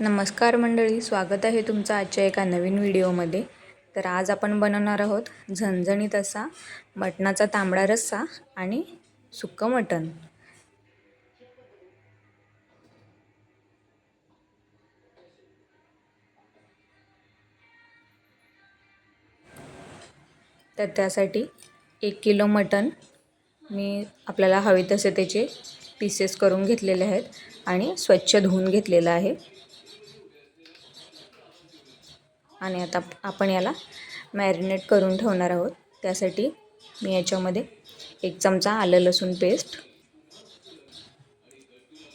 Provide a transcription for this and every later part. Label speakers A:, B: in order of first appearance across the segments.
A: नमस्कार मंडळी स्वागत आहे तुमचं आजच्या एका नवीन व्हिडिओमध्ये. तर आज आपण बनवणार आहोत झणझणीत असा मटणाचा तांबडा रस्सा आणि सुक्कं मटण. तर त्यासाठी एक किलो मटण मी आपल्याला हवे तसे त्याचे पीसेस करून घेतलेले आहेत आणि स्वच्छ धुवून घेतलेलं आहे. आणि आता आपण याला मॅरिनेट करून ठेवणार आहोत. त्यासाठी मी याच्यामध्ये एक चमचा आलं लसूण पेस्ट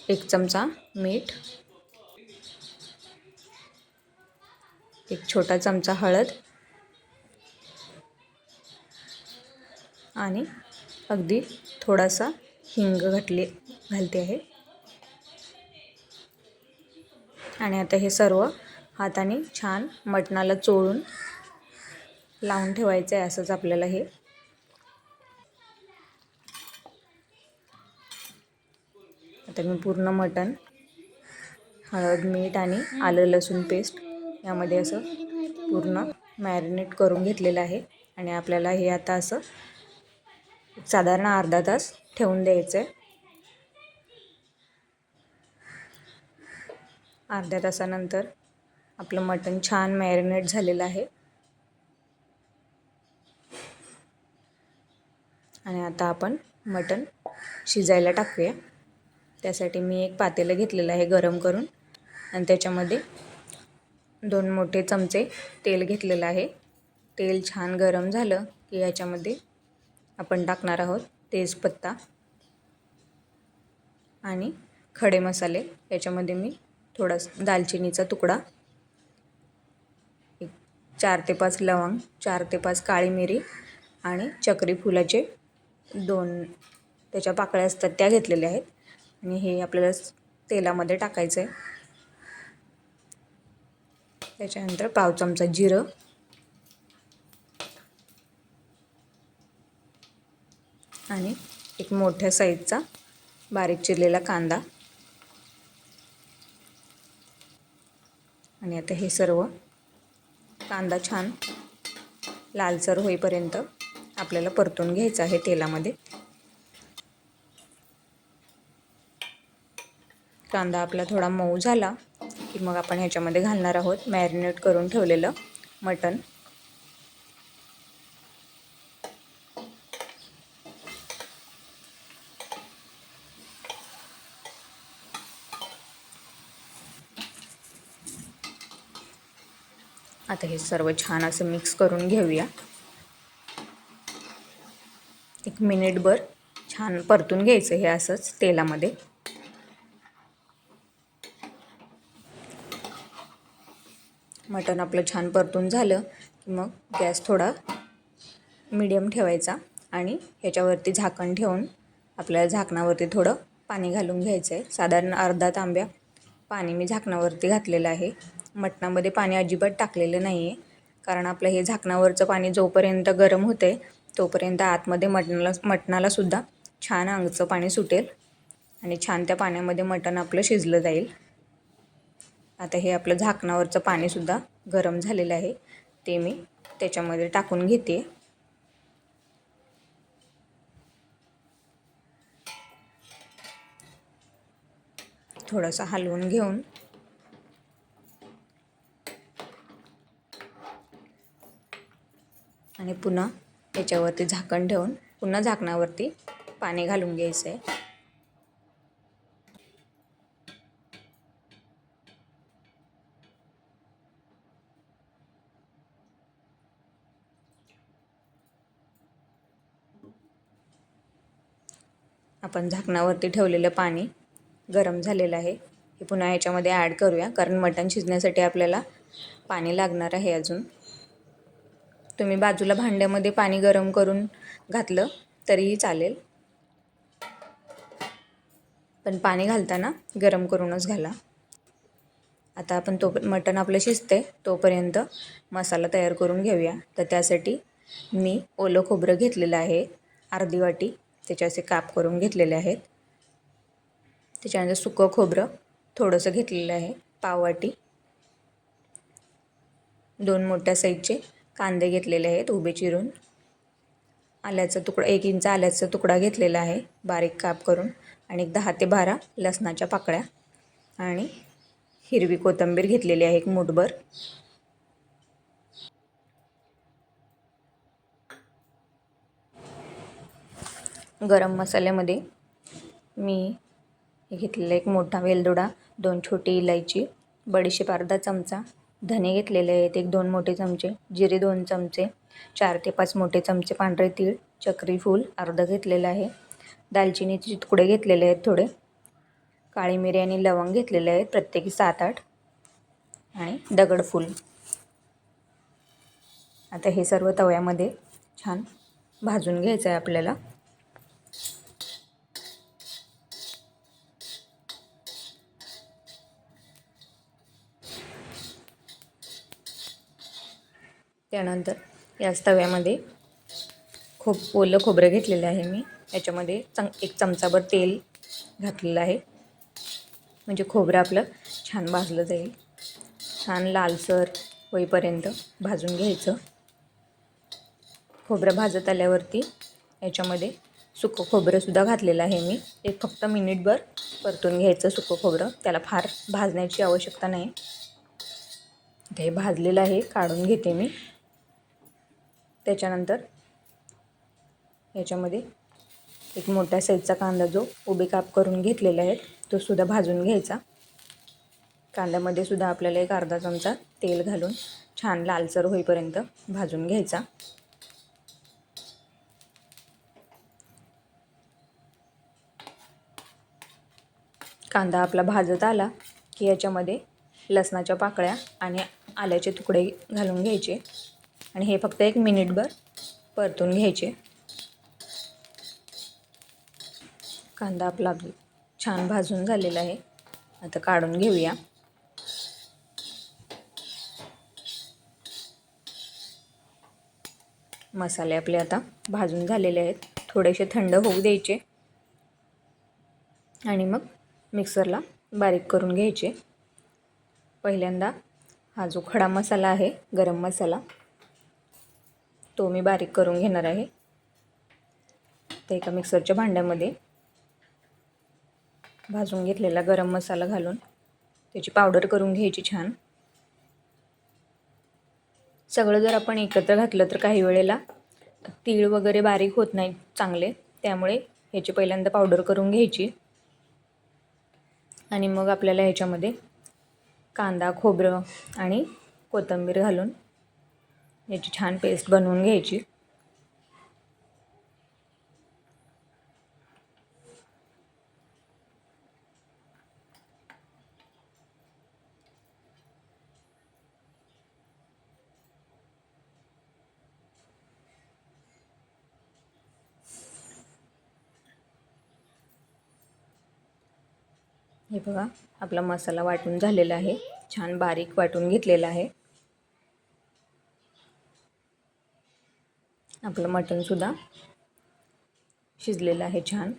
A: एक चमचा मीठ एक छोटा चमचा हळद आणि अगदी थोडासा हिंग घातले घालते आहे. आणि आता हे सर्व हाताने छान मटणाला चोळून लावून ठेवायचं आहे असंच आपल्याला हे. आता मी पूर्ण मटण हळद मीठ आणि आलं लसूण पेस्ट यामध्ये असं पूर्ण मॅरिनेट करून घेतलेलं आहे. आणि आपल्याला हे आता असं साधारण अर्धा तास ठेवून द्यायचं आहे अर्ध्या तासानंतर आपलं मटण छान मॅरिनेट झालेलं आहे. आणि आता आपण मटण शिजायला टाकूया. त्यासाठी मी एक पातेलं घेतलेलं आहे गरम करून. आणि त्याच्यामध्ये दोन मोठे चमचे तेल घेतलेलं आहे. तेल छान गरम झालं की याच्यामध्ये आपण टाकणार आहोत तेजपत्ता आणि खडे मसाले. याच्यामध्ये मी थोडासा दालचिनीचा तुकडा चार ते पाच लवंग चार ते पाच काळी मिरी आणि चक्री फुलाचे दोन त्याच्या पाकळ्या असतात त्या घेतलेल्या आहेत. आणि हे आपल्याला तेलामध्ये टाकायचं आहे त्याच्यानंतर पाव चमचा जिरं. आणि एक मोठ्या साईजचा बारीक चिरलेला कांदा. आणि आता हे सर्व कांदा छान लालसर होईपर्यंत आपल्याला परतून घ्यायचं आहे तेलामध्ये. कांदा आपला थोडा मऊ झाला की मग आपण ह्याच्यामध्ये घालणार आहोत मॅरिनेट करून ठेवलेलं मटण. आता हे सर्व छान असं मिक्स करून घेऊया. एक मिनिटभर छान परतून घ्यायचं हे असंच तेलामध्ये. मटण आपलं छान परतून झालं की मग गॅस थोडा मीडियम ठेवायचा आणि ह्याच्यावरती झाकण ठेवून आपल्याला झाकणावरती थोडं पाणी घालून घ्यायचं आहे साधारण अर्धा तांब्या पाणी मी झाकणावरती घातलेलं आहे. मटणामध्ये पाणी अजिबात टाकलेलं नाही आहे कारण आपलं हे झाकणावरचं पाणी जोपर्यंत गरम होते तोपर्यंत आतमध्ये मटणाला मटणालासुद्धा छान अंगचं पाणी सुटेल आणि छान त्या पाण्यामध्ये मटण आपलं शिजलं जाईल. आता हे आपलं झाकणावरचं पाणीसुद्धा गरम झालेलं आहे. ते मी त्याच्यामध्ये टाकून घेते. थोडंसं हलवून घेऊन आणि पुन्हा त्याच्यावरती झाकण ठेवून पुन्हा झाकणावरती पाणी घालून घ्यायचं आहे आपण झाकणावरती ठेवलेलं पाणी गरम झालेलं आहे. हे पुन्हा याच्यामध्ये ॲड करूया कारण मटण शिजण्यासाठी आपल्याला पाणी लागणार आहे अजून. तुम्ही बाजूला भांड्यामध्ये पाणी गरम करून घातलं तरीही चालेल. पण पाणी घालताना गरम करूनच घाला. आता आपण तो मटण आपलं शिजते तोपर्यंत मसाला तयार करून घेऊया. तर त्यासाठी मी ओलं खोबरं घेतलेलं आहे अर्धी वाटी. त्याचे असे काप करून घेतलेले आहेत. त्याच्यानंतर सुकं खोबरं थोडंसं घेतलेलं आहे पाववाटी दोन मोठ्या साईजचे कांदे घेतलेले आहेत उभे चिरून. आल्याचा तुकडा एक इंच आल्याचा तुकडा घेतलेला आहे बारीक काप करून. आणि एक दहा ते बारा लसणाच्या पाकळ्या. आणि हिरवी कोथिंबीर घेतलेली आहे एक मुठभर. गरम मसाल्यामध्ये मी घेतलेला एक मोठा वेलदोडा दोन छोटी इलायची बडीशेप अर्धा चमचा धने घेतलेले आहेत एक दोन मोठे चमचे जिरे दोन चमचे चार ते पाच मोठे चमचे पांढरे तीळ चक्री फूल अर्धं घेतलेलं आहे. दालचिनीचे तुकडे घेतलेले आहेत थोडे. काळी मिरी आणि लवंग घेतलेले आहेत प्रत्येकी सात आठ. आणि दगडफूल आता हे सर्व तव्यामध्ये छान भाजून घ्यायचं आहे आपल्याला. त्यानंतर याच तव्यामध्ये खूप ओलं खोबरं घेतलेलं आहे मी. याच्यामध्ये चम एक चमचाभर तेल घातलेलं आहे. म्हणजे खोबरं आपलं छान भाजलं जाईल. छान लालसर होईपर्यंत भाजून घ्यायचं. खोबरं भाजत आल्यावरती याच्यामध्ये सुकं खोबरंसुद्धा घातलेलं आहे मी. एक फक्त मिनिटभर परतून घ्यायचं सुकं खोबरं. त्याला फार भाजण्याची आवश्यकता नाही. ते भाजलेलं आहे काढून घेते मी. त्याच्यानंतर याच्यामध्ये एक मोठ्या साईजचा कांदा जो उभे काप करून घेतलेला आहे तो सुद्धा भाजून घ्यायचा. कांद्यामध्ये सुद्धा आपल्याला एक अर्धा चमचा तेल घालून छान लालसर होईपर्यंत भाजून घ्यायचा. कांदा आपला भाजत आला की याच्यामध्ये लसणाच्या पाकळ्या आणि आल्याचे तुकडे घालून घ्यायचे. आणि हे फक्त एक मिनिटभर परतून घ्यायचे. कांदा आपला छान भाजून झालेला आहे. आता काढून घेऊया. मसाले आपले आता भाजून झालेले आहेत. थोडेसे थंड होऊ द्यायचे. आणि मग मिक्सरला बारीक करून घ्यायचे. पहिल्यांदा हा जो खडा मसाला आहे गरम मसाला तो मी बारीक करून घेणार आहे. ते एका मिक्सरच्या भांड्यामध्ये भाजून घेतलेला गरम मसाला घालून त्याची पावडर करून घ्यायची छान. सगळं जर आपण एकत्र घातलं तर काही वेळेला तीळ वगैरे बारीक होत नाही चांगले त्यामुळे ह्याची पहिल्यांदा पावडर करून घ्यायची. आणि मग आपल्याला ह्याच्यामध्ये कांदा खोबरं आणि कोथिंबीर घालून याची छान पेस्ट बनवून घ्यायची. हे बघा आपला मसाला वाटून झालेला आहे. छान बारीक वाटून घेतलेला आहे. आपलं मटणसुद्धा शिजलेलं आहे छान.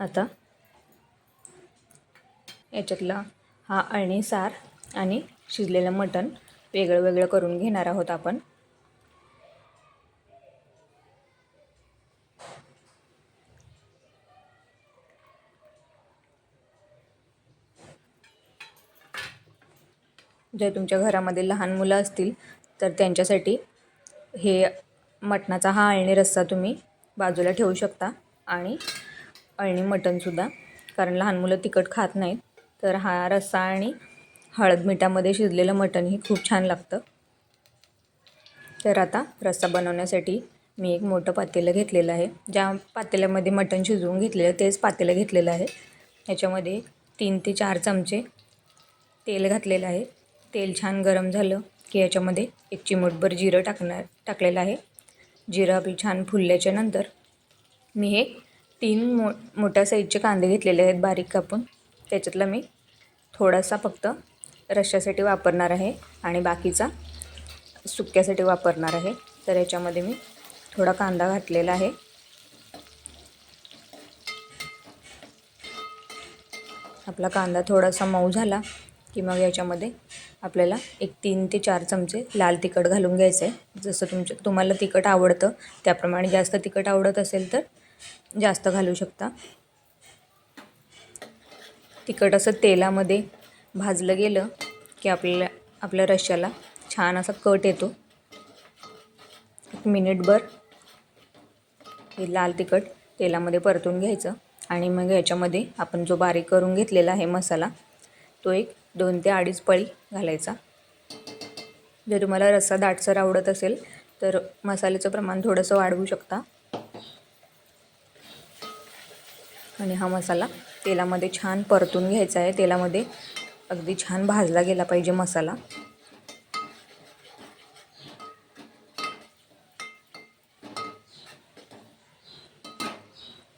A: आता याच्यातला हा अळणी सार आणि शिजलेलं मटण वेगळं वेगळं करून घेणार आहोत आपण. जर तुमच्या घरामध्ये लहान मुलं असतील तर त्यांच्यासाठी हे मटणाचा हा अळणी रस्सा तुम्ही बाजूला ठेवू शकता आणि अळणी मटणसुद्धा कारण लहान मुलं तिखट खात नाहीत तर हा रस्सा आणि हळद मिठामध्ये शिजलेलं मटण खूप छान लागतं. तर आता रस्सा बनवण्यासाठी मी एक मोठं पातेलं घेतलेलं आहे. ज्या पातेल्यामध्ये मटण शिजवून घेतलेलं तेच पातेलं घेतलेलं आहे. याच्यामध्ये तीन ते चार चमचे तेल घातलेलं आहे. तेल छान गरम झालं की याच्यामध्ये एक चिमूटभर जिरं टाकणार टाकलेलं आहे. जिरं आपलं छान फुलल्याच्या नंतर मी हे तीन मो मोठ्या साईजचे कांदे घेतलेले आहेत बारीक कापून. त्याच्यातला मी थोडासा फक्त रश्श्यासाठी वापरणार आहे आणि बाकीचा सुक्यासाठी वापरणार आहे. तर याच्यामध्ये मी थोडा कांदा घातलेला आहे. आपला कांदा थोडासा मऊ झाला की मग याच्यामध्ये आपल्याला एक तीन ते चार चमचे लाल तिखट घालून घ्यायचं आहे जसं तुमच्या तुम्हाला तिखट आवडतं त्याप्रमाणे जास्त तिखट आवडत असेल तर जास्त घालू शकता. तिखट असं तेलामध्ये भाजलं गेलं की आपल्याला आपल्या रश्श्याला छान असा कट येतो. एक मिनिटभर हे लाल तिखट तेलामध्ये परतून घ्यायचं आणि मग याच्यामध्ये आपण जो बारीक करून घेतलेला आहे मसाला तो एक दोन ते अडीच पळी घालायचा. जर तुम्हाला रस्सा दाटसर आवडत असेल तर मसाल्याचं प्रमाण थोडंसं वाढवू शकता. आणि हा मसाला तेलामध्ये छान परतून घ्यायचा आहे. तेलामध्ये अगदी छान भाजला गेला पाहिजे मसाला.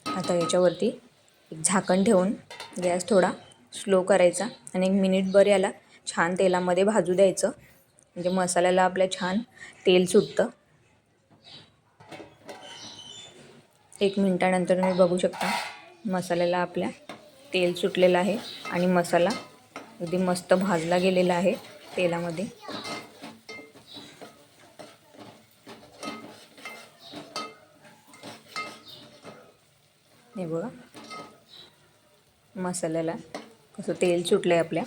A: आता याच्यावरती एक झाकण ठेवून गॅस थोडा स्लो करायचा आणि एक मिनिटभर याला छान तेलामध्ये भाजू द्यायचं. म्हणजे मसाल्याला आपल्या छान तेल सुटतं. एक मिनटानंतर तुम्ही बघू शकता मसाल्याला आपल्या तेल सुटलेलं आहे आणि मसाला अगदी मस्त भाजला गेलेला आहे तेलामध्ये. हे बघा. मसाल्याला कसं तेल सुटलं आहे आपल्या.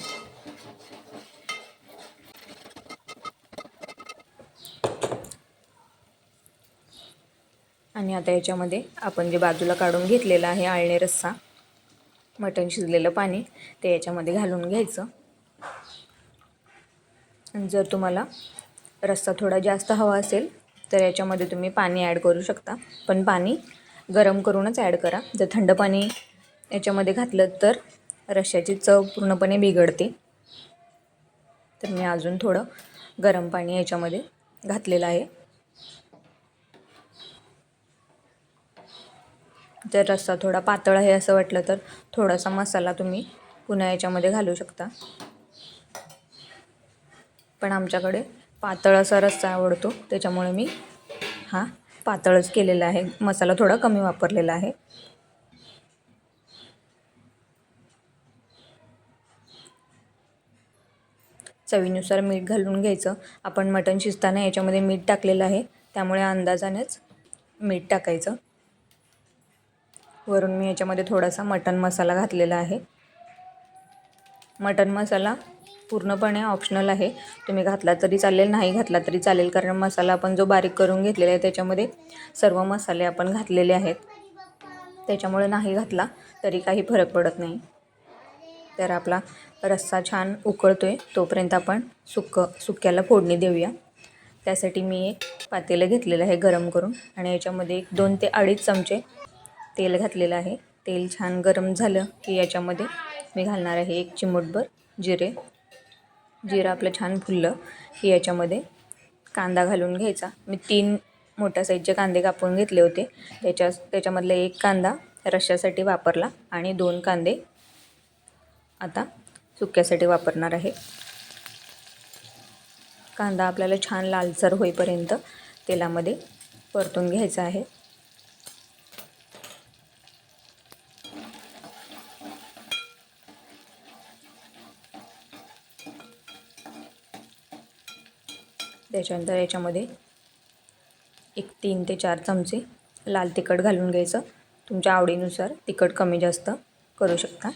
A: आणि आता याच्यामध्ये आपण जे बाजूला काढून घेतलेलं आहे आळणे रस्सा मटण शिजलेलं पाणी ते याच्यामध्ये घालून घ्यायचं. आणि जर तुम्हाला रस्सा थोडा जास्त हवा असेल तर याच्यामध्ये तुम्ही पाणी ॲड करू शकता. पण पाणी गरम करूनच ॲड करा. जर थंड पाणी याच्यामध्ये घातलं तर रश्श्याची चव पूर्णपणे बिघडते. तर मी अजून थोडं गरम पाणी याच्यामध्ये घातलेलं आहे. जर रस्सा थोडा पातळ आहे असं वाटलं तर थोडासा मसाला तुम्ही पुन्हा याच्यामध्ये घालू शकता. पण आमच्याकडे पातळ असा रस्सा आवडतो. त्याच्यामुळे मी हा पातळच केलेला आहे. मसाला थोडा कमी वापरलेला आहे. चवीनुसार मीठ घालून घ्यायचं. आपण मटण शिजताना याच्यामध्ये मीठ टाकलेलं आहे. त्यामुळे अंदाजानेच मीठ टाकायचं. वरून मी याच्यामध्ये थोडासा मटण मसाला घातलेला आहे. मटण मसाला पूर्णपणे ऑप्शनल आहे. तुम्ही घातला तरी चालेल नाही घातला तरी चालेल कारण मसाला आपण जो बारीक करून घेतलेला आहे त्याच्यामध्ये सर्व मसाले आपण घातलेले आहेत. त्याच्यामुळे नाही घातला तरी काही फरक पडत नाही. तर आपला रस्सा छान उकळतो आहे तोपर्यंत आपण सुक्क सुक्याला फोडणी देऊया. त्यासाठी मी एक पातेलं घेतलेलं आहे गरम करून आणि याच्यामध्ये एक दोन ते अडीच चमचे तेल घातलेलं आहे. तेल छान गरम झालं की याच्यामध्ये मी घालणार आहे एक चिमूटभर जिरे. जिरं आपलं छान फुललं की याच्यामध्ये कांदा घालून घ्यायचा. मी तीन मोठ्या साईजचे कांदे कापून घेतले होते. त्याच्या त्याच्यामधला एक कांदा रश्श्यासाठी वापरला आणि दोन कांदे आता सुक्यासाठी वापरणार आहे. कांदा आपल्याला छान लालसर होईपर्यंत तेलामध्ये परतून घ्यायचा आहे. त्याच्यानंतर याच्यामध्ये एक तीन ते चार चमचे लाल तिखट घालून घ्यायचं. तुमच्या आवडीनुसार तिखट कमी जास्त करू शकता.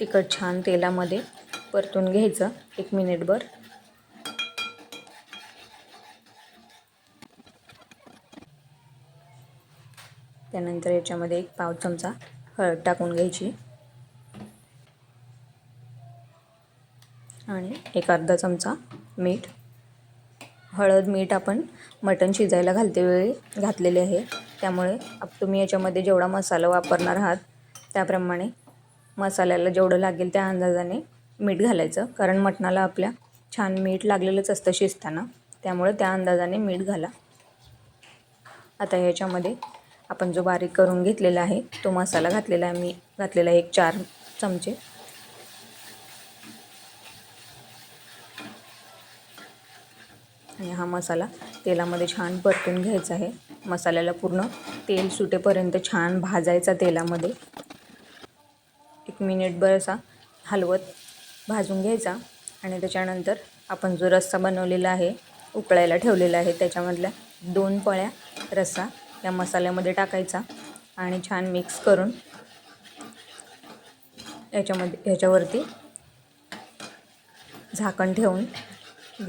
A: तिखट छान तेलामध्ये परतून घ्यायचं. एक मिनिटभर. त्यानंतर याच्यामध्ये एक पाव चमचा हळद टाकून घ्यायची. आणि एक अर्धा चमचा मीठ. हळद मीठ आपण मटण शिजायला घालते वेळी घातलेले आहे. त्यामुळे तुम्ही याच्यामध्ये जेवढा मसाला वापरणार आहात त्याप्रमाणे मसाल्याला जेवढं लागेल त्या अंदाजाने मीठ घालायचं. कारण मटणाला आपल्या छान मीठ लागलेलंच असतं शिजताना. त्यामुळे त्या अंदाजाने मीठ घाला. आता ह्याच्यामध्ये आपण जो बारीक करून घेतलेला आहे तो मसाला घातलेला आहे. मी घातलेला आहे एक चार चमचे. आणि हा मसाला तेलामध्ये छान परतून घ्यायचा आहे. मसाल्याला पूर्ण तेल सुटेपर्यंत छान भाजायचा तेलामध्ये. एक मिनिटभर असा हलवत भाजून घ्यायचा आणि त्याच्यानंतर आपण जो रस्सा बनवलेला आहे उकळायला ठेवलेला आहे त्याच्यामधल्या दोन पळ्या रस्सा या मसाल्यामध्ये टाकायचा आणि छान मिक्स करून याच्यामध्ये ह्याच्यावरती झाकण ठेवून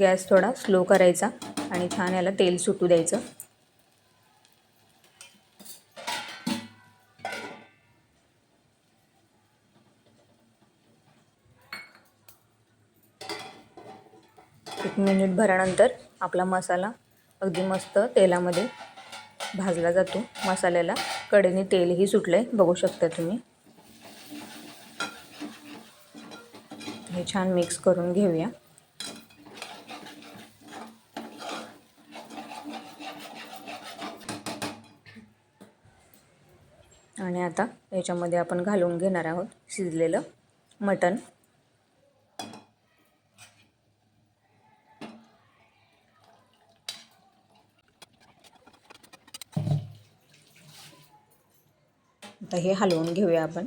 A: गॅस थोडा स्लो करायचा आणि छान याला तेल सुटू द्यायचं. मिनिट भरानंतर आपला मसाला अगदी मस्त तेलामध्ये भाजला जातो. मसाल्याला कडेने तेलही सुटलं आहे बघू शकता तुम्ही. हे छान मिक्स करून घेऊया. आणि आता याच्यामध्ये आपण घालून घेणार आहोत शिजलेलं मटण. आता हे हलवून घेऊया आपण.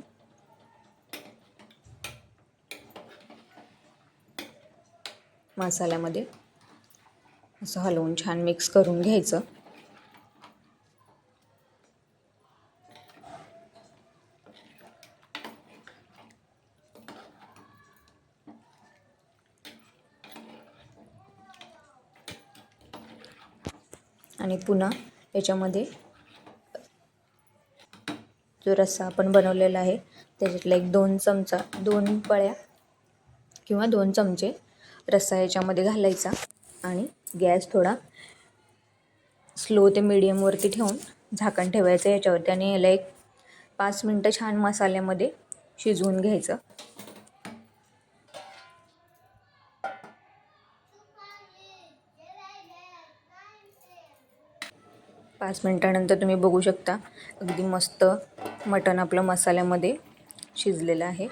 A: मसाल्यामध्ये असं हलवून छान मिक्स करून घ्यायचं. आणि पुन्हा याच्यामध्ये जो रस्सा आपण बनवलेला आहे त्याच्यातला एक दोन चमचा दोन पळ्या किंवा दोन चमचे रस्सा याच्यामध्ये घालायचा आणि गॅस थोडा स्लो ते मिडियमवरती ठेवून झाकण ठेवायचं याच्यावरती आणि याला एक पाच मिनटं छान मसाल्यामध्ये शिजवून घ्यायचं. पाच मिनटानंतर तुम्ही बघू शकता अगदी मस्त मटण आपलं मसाल्यामध्ये शिजलेलं आहे.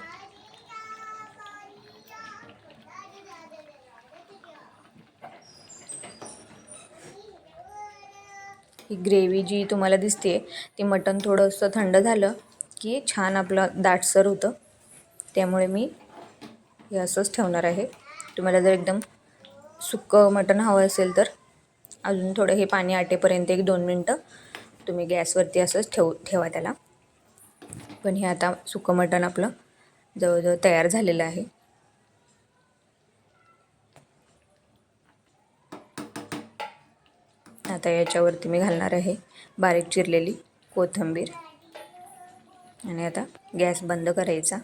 A: ही ग्रेव्ही जी तुम्हाला दिसते ती मटण थोडंसं थंड झालं की छान आपलं दाटसर होतं. त्यामुळे मी हे असंच ठेवणार आहे. तुम्हाला जर एकदम सुक्कं मटण हवं असेल तर अजून थोडं हे पाणी आटेपर्यंत एक दोन मिनटं तुम्ही गॅसवरती असंच ठेव ठेवा त्याला. पण हे आता सुकं मटण आपलं जवळजवळ तयार झालेलं आहे. आता याच्यावरती मी घालणार आहे बारीक चिरलेली कोथिंबीर. आणि आता गॅस बंद करायचा.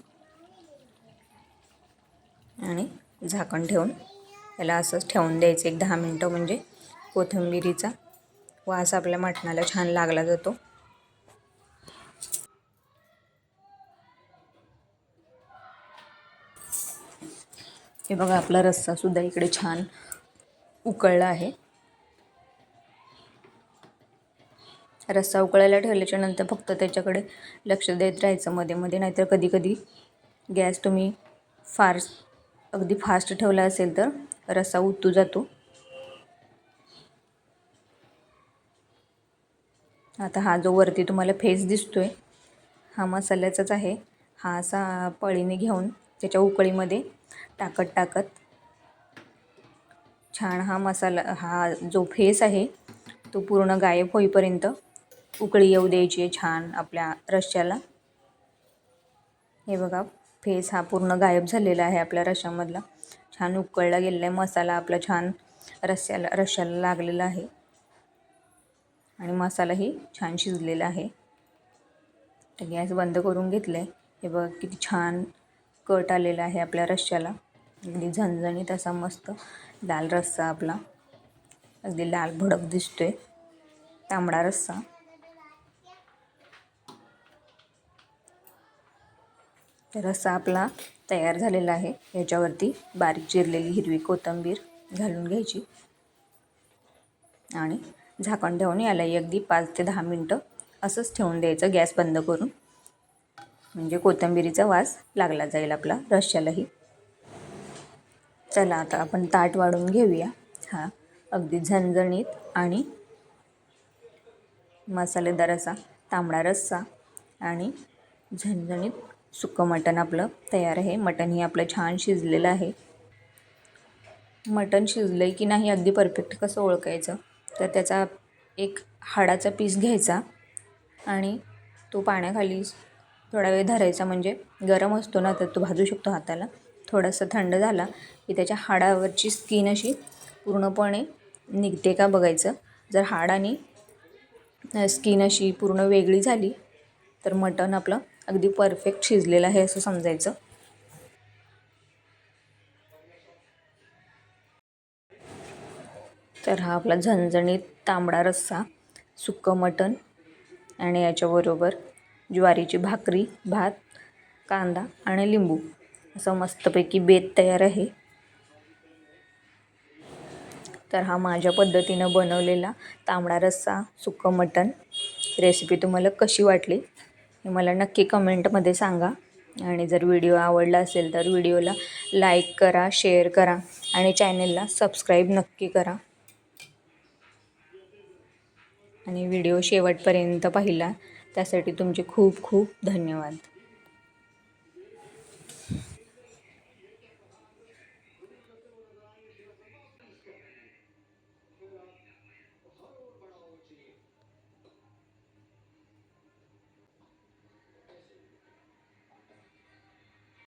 A: आणि झाकण ठेवून याला असंच ठेवून द्यायचं. एक दहा मिनटं म्हणजे कोथिंबिरीचा वास आपल्या मटणाला छान लागला जातो. हे बघा आपला रस्सासुद्धा इकडे छान उकळला आहे. रस्सा उकळायला ठेवल्याच्या नंतर फक्त त्याच्याकडे लक्ष देत राहायचं मध्ये मध्ये नाहीतर कधी कधी गॅस तुम्ही फार अगदी फास्ट ठेवला असेल तर रस्सा उतू जातो. आता हा जो वरती तुम्हाला फेस दिसतोय हा मसाल्याचाच आहे. हा असा पळीने घेऊन त्याच्या उकळीमध्ये टाकत टाकत. छान हा मसाला हा जो फेस आहे तो पूर्ण गायब होईपर्यंत उकळी येऊ द्यायची आहे छान आपल्या रश्श्याला. हे बघा फेस हा पूर्ण गायब झालेला आहे आपल्या रश्श्यामधला. छान उकळला गेलेला आहे मसाला आपला छान रश्श्याला रश्श्याला लागलेला आहे. आणि मसालाही छान शिजलेला आहे. तर गॅस बंद करून घेतलं आहे हे बघा किती छान कट आलेला आहे आपल्या रश्श्याला. अगदी झणझणीत असा मस्त लाल रस्सा आपला. अगदी लाल भडक दिसतोय. तांबडा रस्सा. तर रस्सा आपला तयार झालेला आहे. याच्यावरती बारीक चिरलेली हिरवी कोथिंबीर घालून घ्यायची. आणि झाकण ठेवून याला अगदी पाच ते दहा मिनटं असंच ठेवून द्यायचं गॅस बंद करून. म्हणजे कोथिंबीरीचा वास लागला जाईल आपला रश्श्यालाही चला आता आपण ताट वाढून घेऊया. हा अगदी झणझणीत आणि मसालेदार असा तांबडा रस्सा आणि झणझणीत सुकं मटण आपलं तयार आहे. मटण हे आपलं छान शिजलेलं आहे. मटण शिजलं आहे की नाही अगदी परफेक्ट कसं ओळखायचं? तर त्याचा एक हाडाचा पीस घ्यायचा आणि तो पाण्याखाली थोडा वेळ धरायचा. म्हणजे गरम असतो ना तर तो भाजू शकतो हाताला. थोडासा थंड झाला की त्याच्या हाडावरची स्किन अशी पूर्णपणे निघते का बघायचं. जर हाड आणि स्किन अशी पूर्ण वेगळी झाली तर मटण आपलं अगदी परफेक्ट शिजलेलं आहे असं समजायचं. तर हा आपला झणझणीत तांबडा रस्सा सुक्कं मटण आणि याच्याबरोबर ज्वारीची भाकरी भात कांदा आणि लिंबू. असं मस्तपैकी बेत तयार आहे. तर हा माझ्या पद्धतीनं बनवलेला तांबडा रस्सा सुकं मटण. रेसिपी तुम्हाला कशी वाटली हे मला नक्की कमेंटमध्ये सांगा. आणि जर व्हिडिओ आवडला असेल तर व्हिडिओला लाईक करा शेअर करा आणि चॅनलला सबस्क्राईब नक्की करा. आणि व्हिडिओ शेवटपर्यंत पाहिला त्यासाठी तुमचे खूप खूप धन्यवाद.